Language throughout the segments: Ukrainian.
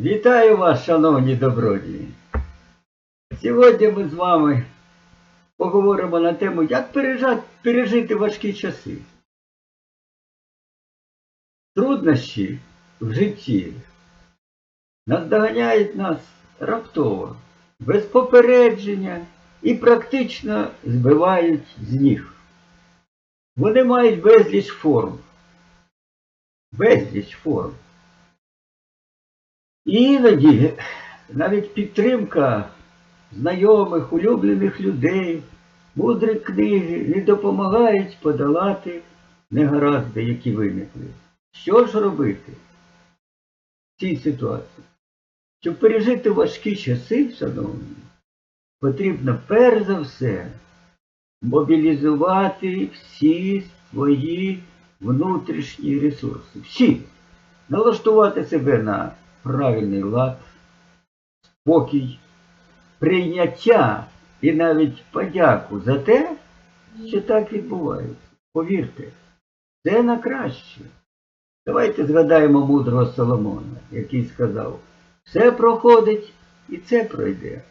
Вітаю вас, шановні добродії. Сьогодні ми з вами поговоримо на тему, як пережити важкі часи. Труднощі в житті наздоганяють нас раптово, без попередження і практично збивають з ніг. Вони мають безліч форм. Безліч форм. Іноді навіть підтримка знайомих, улюблених людей, мудрі книги не допомагають подолати негаразди, які виникли. Що ж робити в цій ситуації? Щоб пережити важкі часи, шановні, потрібно перш за все мобілізувати всі свої внутрішні ресурси. Всі. Налаштувати себе на правильний лад, спокій, прийняття і навіть подяку за те, що так відбувається. Повірте, це на краще. Давайте згадаємо мудрого Соломона, який сказав, все проходить і це пройде.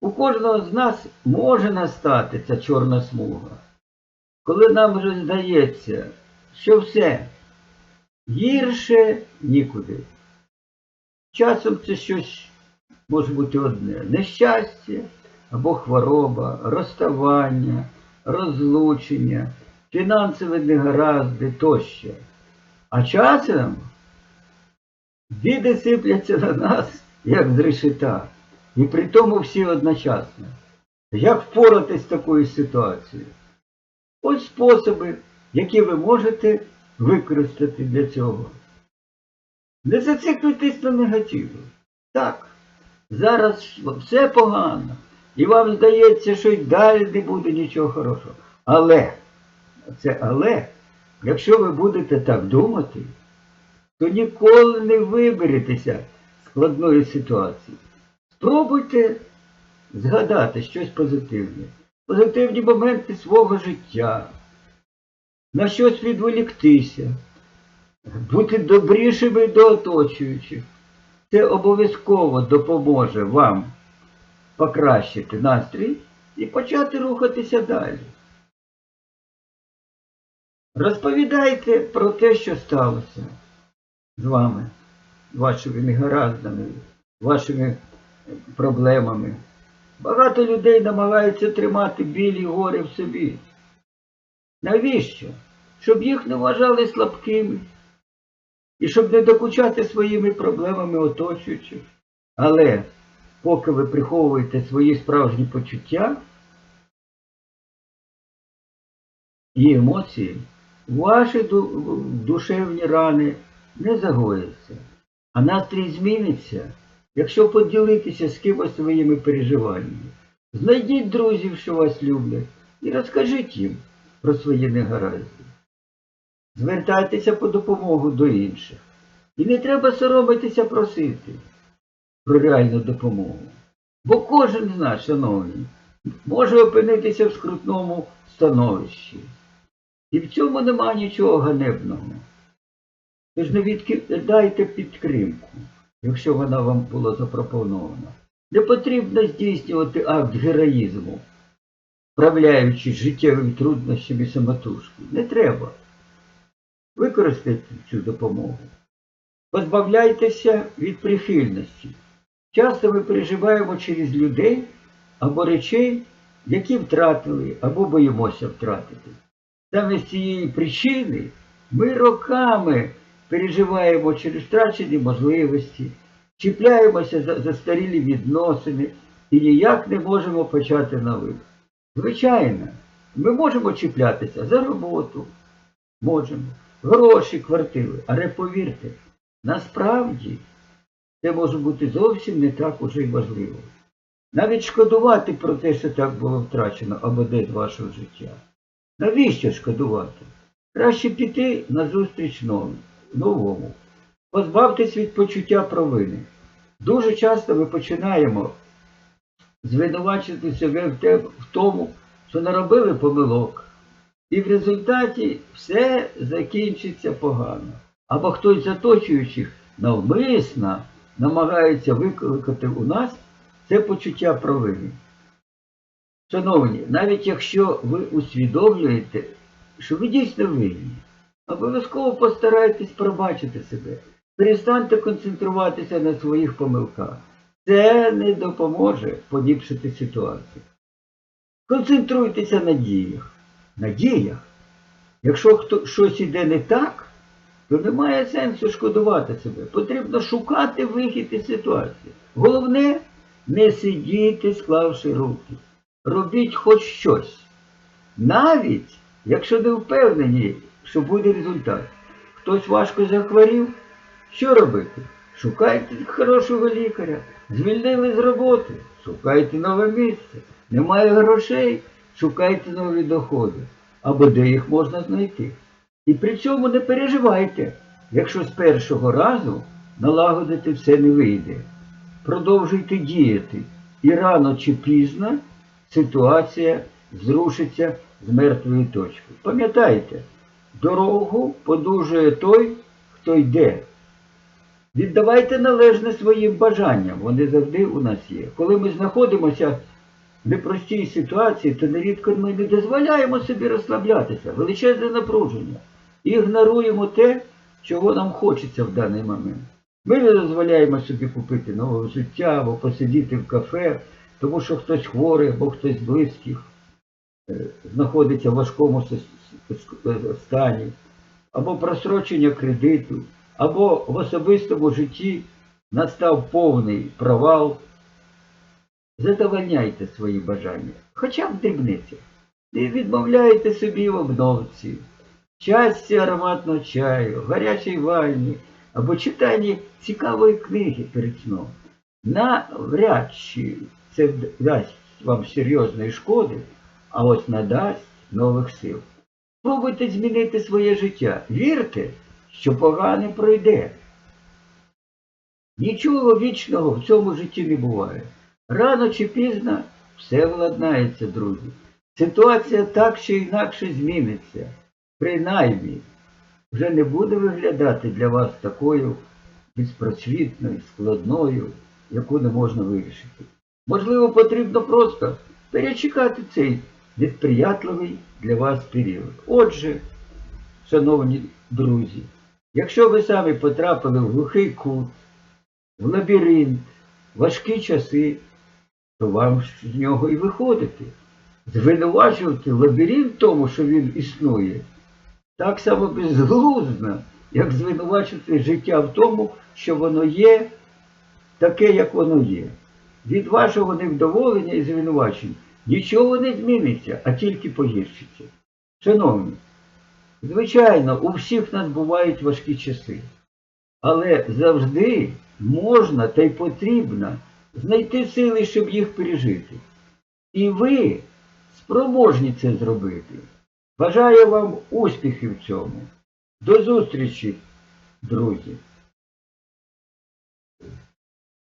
У кожного з нас може настати ця чорна смуга, коли нам вже здається, що все гірше нікуди. Часом це щось може бути одне нещастя або хвороба, розставання, розлучення, фінансові негаразди тощо. А часом біди сипляться на нас, як з решета, і при тому всі одночасно. Як впоратись з такою ситуацією? Ось способи, які ви можете використати для цього. Не зациклюйтесь на негативу. Так, зараз все погано, і вам здається, що й далі не буде нічого хорошого. Але, це але, якщо ви будете так думати, то ніколи не виберетеся складної ситуації. Спробуйте згадати щось позитивне, позитивні моменти свого життя, на щось відволіктися, бути добрішими до оточуючих. Це обов'язково допоможе вам покращити настрій і почати рухатися далі. Розповідайте про те, що сталося з вами, вашими негараздами, вашими проблемами. Багато людей намагаються тримати білі гори в собі. Навіщо? Щоб їх не вважали слабкими і щоб не докучати своїми проблемами оточуючих. Але поки ви приховуєте свої справжні почуття і емоції, ваші душевні рани не загояться, а настрій зміниться, якщо поділитися з кимось своїми переживаннями. Знайдіть друзів, що вас люблять, і розкажіть їм про свої негаразди. Звертайтеся по допомогу до інших. І не треба соромитися просити про реальну допомогу. Бо кожен з нас, шановні, може опинитися в скрутному становищі. І в цьому нема нічого ганебного. Тож не відкидайте підтримку, якщо вона вам була запропонована. Не потрібно здійснювати акт героїзму, справляючись життєвими труднощами самотужки. Не треба. Використайте цю допомогу. Позбавляйтеся від прихильності. Часто ми переживаємо через людей або речей, які втратили або боїмося втратити. Саме з цієї причини ми роками переживаємо через втрачені можливості, чіпляємося за застарілі відносини і ніяк не можемо почати нових. Звичайно, ми можемо чіплятися за роботу, можемо, гроші, квартири, але повірте, насправді це може бути зовсім не так уже й важливо. Навіть шкодувати про те, що так було втрачено або де з вашого життя. Навіщо шкодувати? Краще піти на зустріч новому, новому. Позбавтесь від почуття провини. Дуже часто ми починаємо звинувачити себе в тому, що наробили помилок. І в результаті все закінчиться погано. Або хтось з оточуючих навмисно намагаються викликати у нас, це почуття провини. Шановні, навіть якщо ви усвідомлюєте, що ви дійсно винні, обов'язково постарайтесь пробачити себе. Перестаньте концентруватися на своїх помилках. Це не допоможе поліпшити ситуацію. Концентруйтеся на діях. На діях. Якщо хто, щось іде не так, то немає сенсу шкодувати себе. Потрібно шукати вихід із ситуації. Головне не сидіти, склавши руки. Робіть хоч щось. Навіть якщо не впевнені, що буде результат. Хтось важко захворів, що робити? Шукайте хорошого лікаря. Звільнили з роботи, шукайте нове місце. Немає грошей, шукайте нові доходи. Або де їх можна знайти. І при цьому не переживайте, якщо з першого разу налагодити все не вийде. Продовжуйте діяти. І рано чи пізно ситуація зрушиться з мертвої точки. Пам'ятайте, дорогу подужує той, хто йде. Віддавайте належне своїм бажанням, вони завжди у нас є. Коли ми знаходимося в непростій ситуації, то нерідко ми не дозволяємо собі розслаблятися, величезне напруження. Ігноруємо те, чого нам хочеться в даний момент. Ми не дозволяємо собі купити нове життя або посидіти в кафе, тому що хтось хворий або хтось з близьких е, знаходиться в важкому стані, або просрочення кредиту, або в особистому житті настав повний провал. Задовольняйте свої бажання, хоча б в дрібницях. І відмовляйте собі в обновці, часті ароматного чаю, гарячій ванні або читанні цікавої книги перед сном. Навряд чи це дасть вам серйозної шкоди, а ось надасть нових сил. Спробуйте змінити своє життя. Вірте, що погане пройде. Нічого вічного в цьому житті не буває. Рано чи пізно все владнається, друзі. Ситуація так чи інакше зміниться. Принаймні, вже не буде виглядати для вас такою безпросвітною, складною, яку не можна вирішити. Можливо, потрібно просто перечекати цей несприятливий для вас період. Отже, шановні друзі, якщо ви самі потрапили в глухий кут, в лабіринт, важкі часи, то вам з нього і виходити. Звинувачувати лабіринт в тому, що він існує, так само безглуздо, як звинувачувати життя в тому, що воно є таке, як воно є. Від вашого невдоволення і звинувачень нічого не зміниться, а тільки погіршиться. Шановні, звичайно, у всіх нас бувають важкі часи, але завжди можна та й потрібно знайти сили, щоб їх пережити. І ви спроможні це зробити. Бажаю вам успіхів в цьому. До зустрічі, друзі!